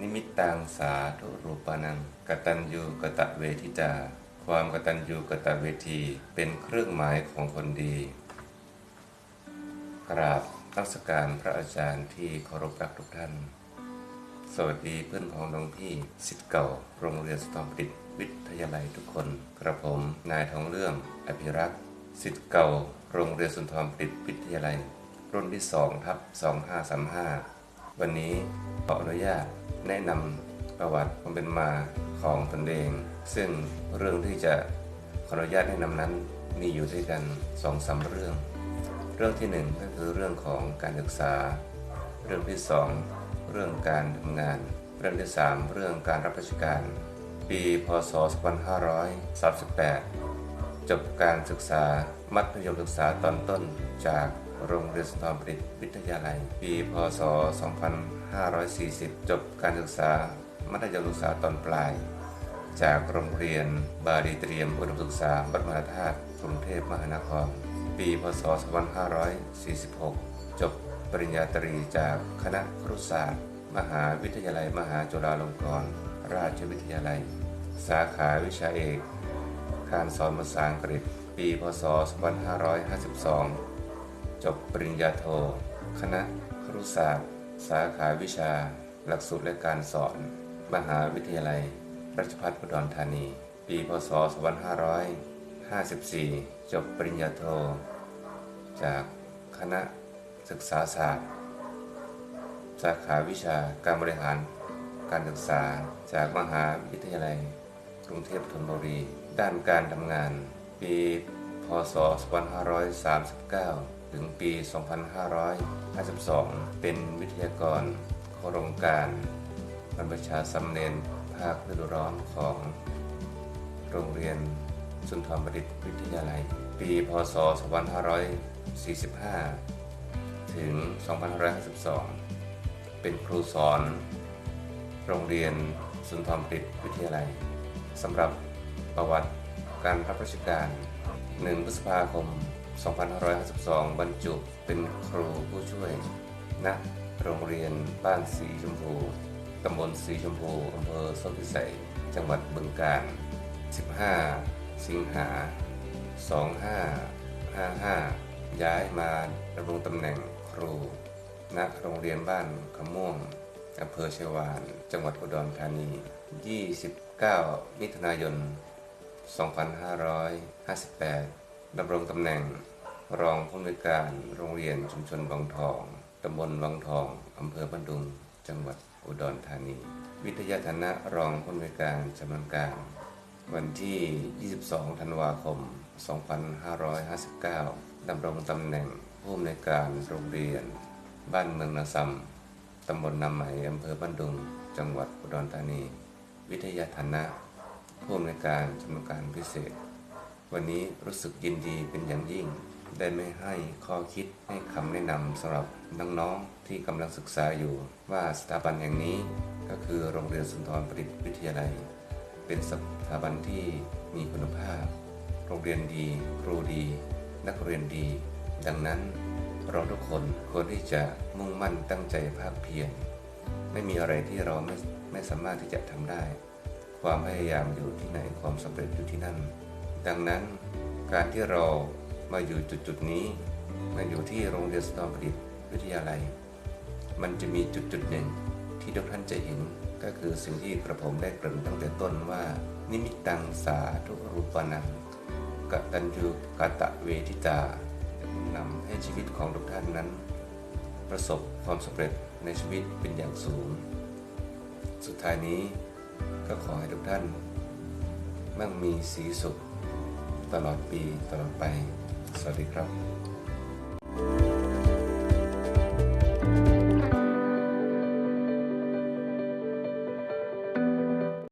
นิมิตตังสาธุรูปานังกตัญญูกตเวทิตา ความกตัญญูกตเวที เป็นเครื่องหมายของคนดี กราบนักสการพระอาจารย์ที่เคารพรักทุกท่าน สวัสดีเพื่อนพ้องน้องพี่สิทธิ์เก่า โรงเรียนสตอมปิดวิทยาลัยทุกคน กระผมนายทองเรื่องอภิรักษ์สิทธิ์เก่า โรงเรียนสุนทรปิดวิทยาลัย รุ่นที่2ทับ2535 วันนี้ขออนุญาตแนะนำประวัติความเป็นมาของตนเอง ซึ่งเรื่องที่จะขออนุญาตแนะนำนั้นมีอยู่ด้วยกัน2องสาเรื่อง เรื่องที่หนึ่งก็คือเรื่องของการศึกษา เรื่องที่สองเรื่องการทำงาน เรื่องที่สามเรื่องการรับราชการ ปีพศ 2538 จบการศึกษามัธยมศึกษาตอนต้นจาก โรงเรียนสุนทรประดิษฐ์วิทยาลัย ปี พศ 2540 จบการศึกษา มัธยมศึกษาตอนปลาย จากโรงเรียนบาลีเตรียมอุดมศึกษาบัดมหาธาตุกรุงเทพมหานคร ปี พศ 2546 จบปริญญาตรีจากคณะครุศาสตร์ มหาวิทยาลัยมหาจุฬาลงกรณราชวิทยาลัย สาขาวิชาเอก การสอนภาษาอังกฤษ ปี พศ 2552 จบปริญญาโท คณะครุศาสตร์ สาขาวิชา หลักสูตรและการสอน มหาวิทยาลัย ราชภัฏอุดรธานี ปีพศ 2554 จบปริญญาโท จากคณะศึกษาศาสตร์ สาขาวิชาการบริหาร การศึกษาจากมหาวิทยาลัย กรุงเทพธนบุรี ด้านการทำงาน ปีพศ 2539 ถึงปี 2552 เป็นวิทยากรโครงการบรรพชาสำเนนภาคฤดูร้อนของโรงเรียนสุนทรประดิษฐ์วิทยาลัย ปี พศ 2545 ถึง 2552 เป็นครูสอน โรงเรียนสุนทรประดิษฐ์วิทยาลัยสำหรับประวัติการรับราชการ 1 พฤษภาคม 2552 บรรจุเป็นครูผู้ช่วยณโรงเรียนบ้านสีชมพู ตำบลสีชมพูอำเภอโซ่พิสัย จังหวัดบึงกาฬ 15 สิงหา 2555 ย้ายมาดำรงตำแหน่งครูณโรงเรียนบ้านขม่วงอำเภอเชวาน จังหวัดอุดรธานี 29 มิถุนายน 2558 ดำรงตำแหน่งรองผู้อำนวยการโรงเรียนชุมชนวังทองตำบลวังทองอำเภอบันดุง จังหวัดอุดรธานี วิทยาฐานะรองผู้อำนวยการชำนาญการ วันที่ 22 ธันวาคม 2559 ดำรงตำแหน่งผู้อำนวยการโรงเรียน บ้านเมืองนาซัมตำบลนาไหมอำเภอบ้านดุง จังหวัดอุดรธานี วิทยาฐานะผู้อำนวยการชำนาญการพิเศษ วันนี้รู้สึกยินดีเป็นอย่างยิ่ง ได้ไม่ให้ข้อคิดให้คำแนะนำสำหรับน้องๆที่กำลังศึกษาอยู่ว่าสถาบันแห่งนี้ก็คือโรงเรียนสุนทรประดิษฐ์วิทยาลัย เป็นสถาบันที่มีคุณภาพ โรงเรียนดี ครูดี นักเรียนดี ดังนั้นเราทุกคนควรที่จะมุ่งมั่นตั้งใจภาคเพียรไม่มีอะไรที่เราไม่ไม่สามารถที่จะทำได้ ความพยายามอยู่ที่ไหนความสำเร็จอยู่ที่นั่น ดังนั้นการที่เรามาอยู่จุดจุดๆนี้มาอยู่ที่โรงเรียนสตอมประดิษฐ์วิทยาลัย มันจะมีจุดจุดๆหนึ่งที่ทุกท่านจะเห็นก็คือสิ่งที่กระผมได้กริ่นตั้งแต่ต้นว่า นิมิตตังสาธุรูปนังกตัญญูกตะเวทิตานำให้ชีวิตของทุกท่านนั้น ประสบความสำเร็จในชีวิตเป็นอย่างสูง สุดท้ายนี้ก็ขอให้ทุกท่าน มั่งมีสีสุข ตลอดปีตลอดไป สวัสดีครับ